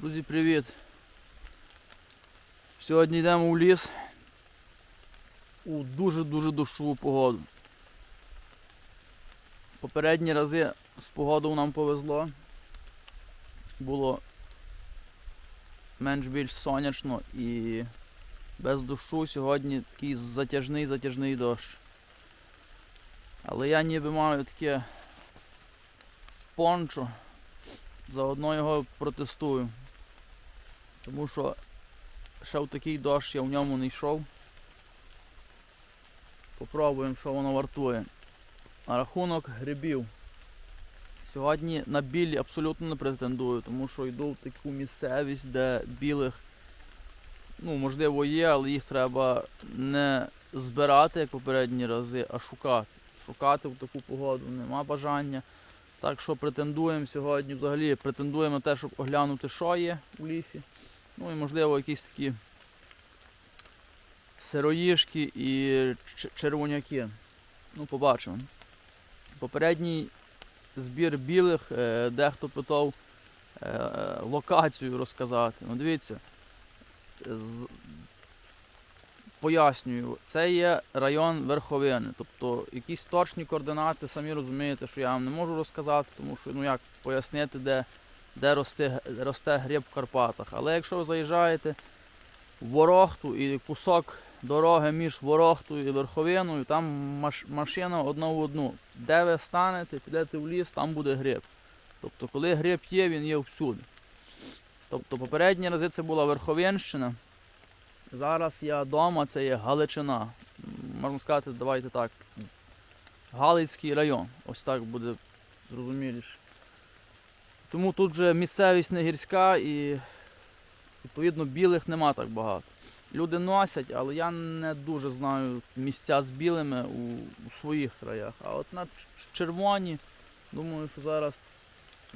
Друзі, привіт! Сьогодні йдемо в ліс у дуже-дуже дощову погоду. Попередні рази з погодою нам повезло. Було менш-більш сонячно і без дощу сьогодні такий затяжний затяжний дощ. Але я ніби маю таке пончо. Заодно його протестую. Тому що ще в такий дощ я в ньому не йшов. Попробуємо, що воно вартує. На рахунок грибів. Сьогодні на білі абсолютно не претендую, тому що йду в таку місцевість, де білих, ну, можливо, є, але їх треба не збирати, як попередні рази, а шукати. Шукати в таку погоду нема бажання. Так що претендуємо сьогодні, взагалі претендуємо на те, щоб оглянути, що є у лісі. Ну і можливо якісь такі сироїшки і червоняки. Ну, побачимо. Попередній збір білих, е, дехто питав е, локацію розказати. Ну, дивіться, пояснюю, це є район Верховини. Тобто якісь точні координати, самі розумієте, що я вам не можу розказати, тому що ну як пояснити, де, де росте, росте гриб в Карпатах. Але якщо ви заїжджаєте в Ворохту і кусок дороги між Ворохтою і Верховиною, там маш, машина одна в одну. Де ви станете, підете в ліс, там буде гриб. Тобто, коли гриб є, він є всюди. Тобто попередні рази це була Верховинщина. Зараз я вдома, це є Галичина. Можна сказати, давайте так. Галицький район. Ось так буде зрозуміліше. Тому тут вже місцевість не гірська і відповідно білих нема так багато. Люди носять, але я не дуже знаю місця з білими у, у своїх краях. А от на червоні, думаю, що зараз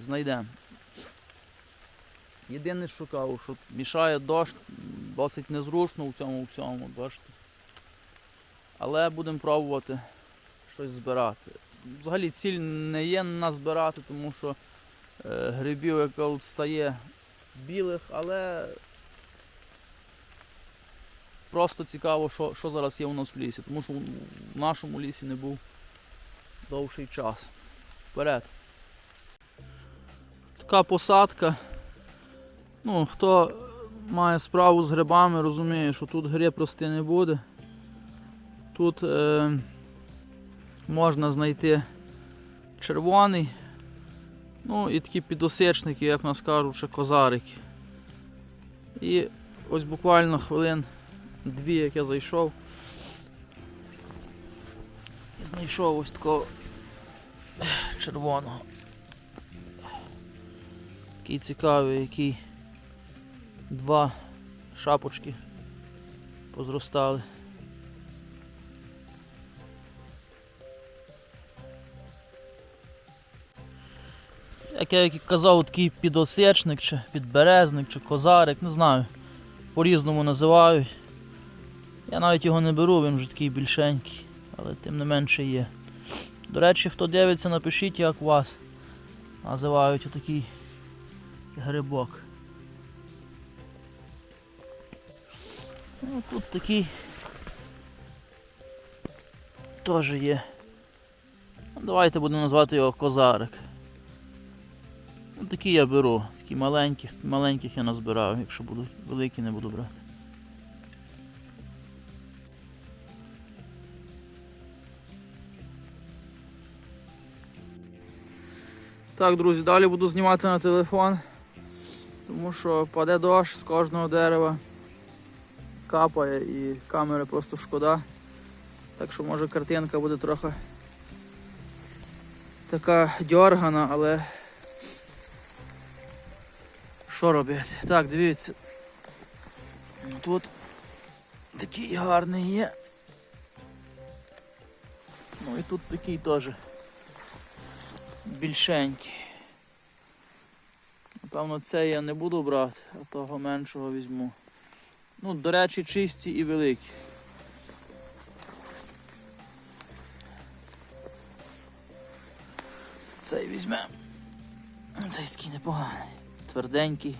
знайдемо. Єдине кажу, що мішає дощ, досить незручно у цьому всьому, бачите. Але будемо пробувати щось збирати. Взагалі ціль не є назбирати, тому що грибів, як кажуть, стає білих, але просто цікаво, що, що зараз є у нас в лісі, тому що в нашому лісі не був довший час. Вперед. Така посадка. Ну, хто має справу з грибами, розуміє, що тут гриб рости не буде. Тут е, можна знайти червоний, ну і такі підосичники, як нас кажуть, ще козарики. І ось буквально хвилин дві, як я зайшов. І знайшов ось такого червоного. Такий цікавий, який два шапочки позростали. Як я як і казав, такий підосечник, чи підберезник, чи козарик, не знаю. По-різному називають. Я навіть його не беру, він вже такий більшенький, але тим не менше є. До речі, хто дивиться, напишіть, як вас називають отакий грибок. Ну, тут такий теж є. Ну, Давайте будемо назвати його козарик. Ну, такі я беру, такі маленькі, маленьких я назбираю, якщо будуть великі, не буду брати. Так, друзі, далі буду знімати на телефон, тому що паде дощ з кожного дерева, капає і камери просто шкода. Так що може картинка буде трохи така дьоргана, але що робити? Так, дивіться. Тут такий гарний є. Ну і тут такий теж більшенький. Напевно, це я не буду брати, а того меншого візьму. Ну, до речі, чисті і великі. Цей візьмемо. Цей такий непоганий тверденький.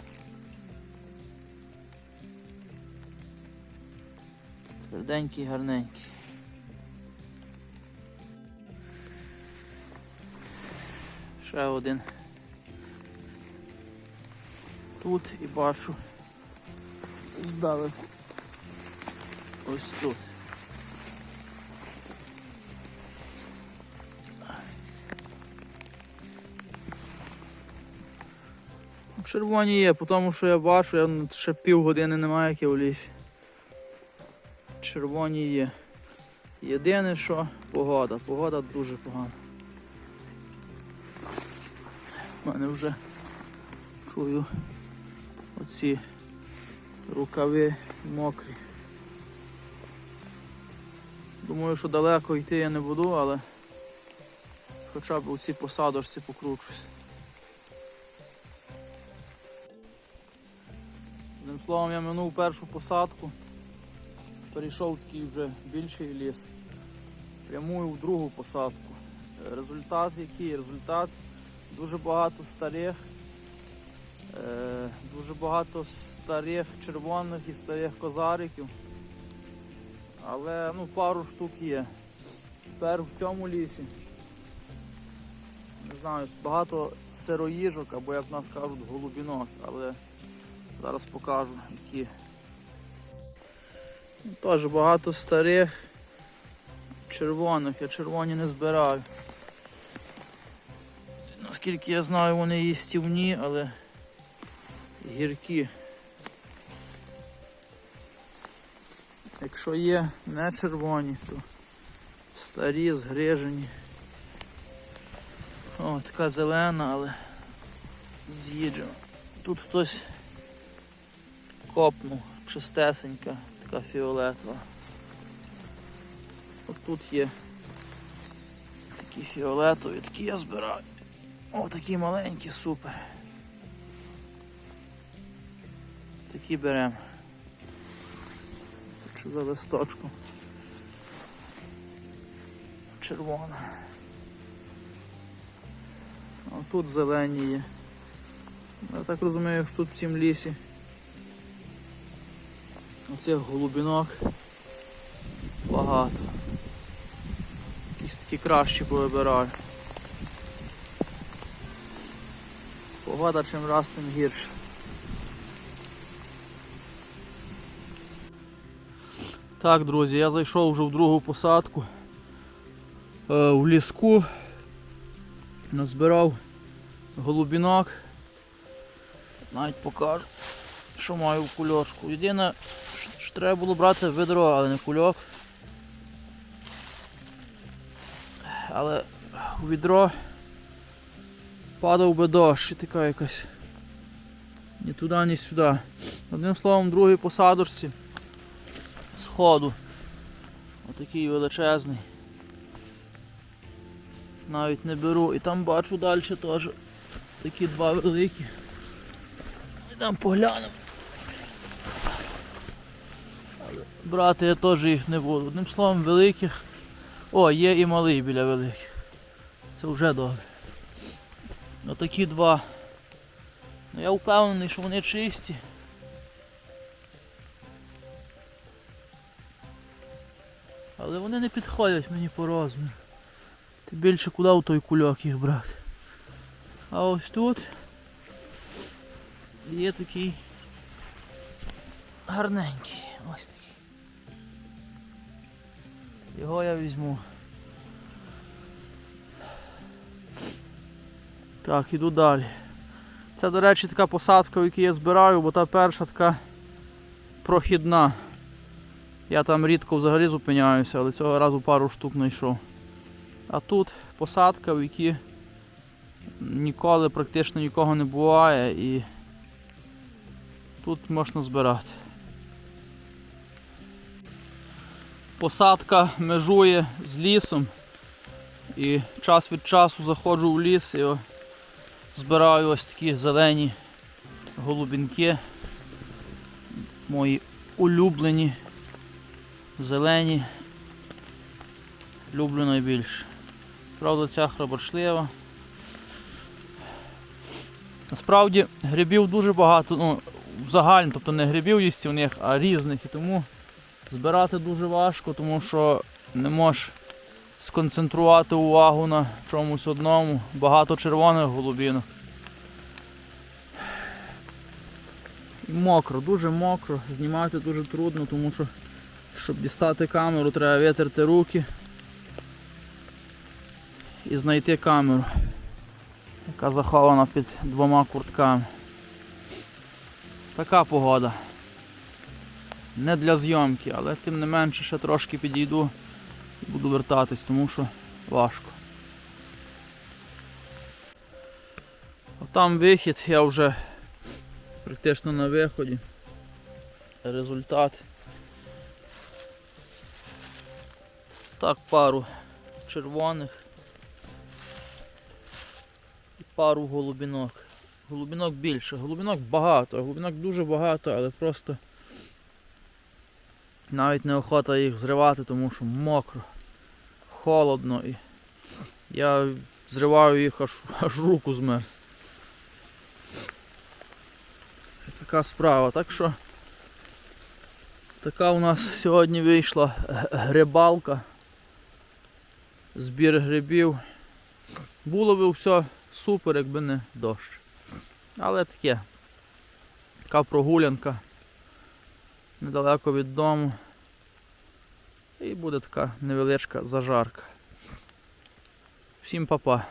Тверденький, гарненький. Ще один тут і бачу здали ось тут. Червоні є, тому що я бачу, я ще півгодини немає, як я в лісі. Червоні є. Єдине, що погода. Погода дуже погана. У мене вже чую оці рукави мокрі. Думаю, що далеко йти я не буду, але хоча б у цій посадочці покручусь. Словом, я минув першу посадку, перейшов такий вже більший ліс, прямую в другу посадку. Е, Результат який? Результат дуже багато старих, е, дуже багато старих червоних і старих козариків. Але ну, пару штук є. Тепер в цьому лісі. Не знаю, багато сироїжок, або як в нас кажуть, голубінок, але зараз покажу які. Ну, Теж багато старих червоних, я червоні не збираю. Наскільки я знаю, вони їстівні, але гіркі. Якщо є не червоні, то старі, згрижені. О, така зелена, але з'їджена. Тут хтось копнув, чистесенька, така фіолетова. От тут є такі фіолетові, такі я збираю. О, такі маленькі, супер. Такі беремо. Що за листочку? Червона. А тут зелені є. Я так розумію, що тут в цім лісі. Оцих голубінок багато. Якісь такі кращі повибираю. Погода чим раз тим гірше. Так, друзі, я зайшов вже в другу посадку е, в ліску, назбирав голубінок. Навіть покажу, що маю в кульочку. Єдине, треба було брати ведро, але не кульок. Але у відро падав би дощ і така якась. Ні туди, ні сюди. Одним словом, в другій посадочці сходу. Отакий величезний. Навіть не беру. І там бачу далі теж такі два великі. Йдемо поглянемо. Але брати я теж їх не буду. Одним словом, великих. О, є і малий біля великих. Це вже добре. Отакі два. Ну, я впевнений, що вони чисті. Але вони не підходять мені по розміру. Ти більше куди в той кульок їх брати. А ось тут є такий гарненький. Ось такий. Його я візьму. Так, іду далі. Це, до речі, така посадка, в якій я збираю, бо та перша така прохідна. Я там рідко взагалі зупиняюся, але цього разу пару штук знайшов. А тут посадка, в якій ніколи практично нікого не буває і тут можна збирати. Посадка межує з лісом і час від часу заходжу в ліс і збираю ось такі зелені голубінки, мої улюблені зелені. Люблю найбільше. Правда, ця храбочлива. Насправді грибів дуже багато, ну, в загальному, тобто не грибів їстівних, а різних. І тому Збирати дуже важко, тому що не можеш сконцентрувати увагу на чомусь одному. Багато червоних голубінок. Мокро, дуже мокро. Знімати дуже трудно, тому що щоб дістати камеру, треба витерти руки і знайти камеру, яка захована під двома куртками. Така погода. Не для зйомки, але тим не менше ще трошки підійду і буду вертатись, тому що важко. А там вихід, я вже практично на виході. Результат. Так, пару червоних і пару голубінок. Голубінок більше, голубінок багато, голубінок дуже багато, але просто навіть неохота їх зривати, тому що мокро, холодно і я зриваю їх аж, аж руку змерз. Така справа. Так що така у нас сьогодні вийшла грибалка. Збір грибів. Було б все супер, якби не дощ. Але таке. Така прогулянка недалеко від дому. І буде така невеличка зажарка. Всім па-па.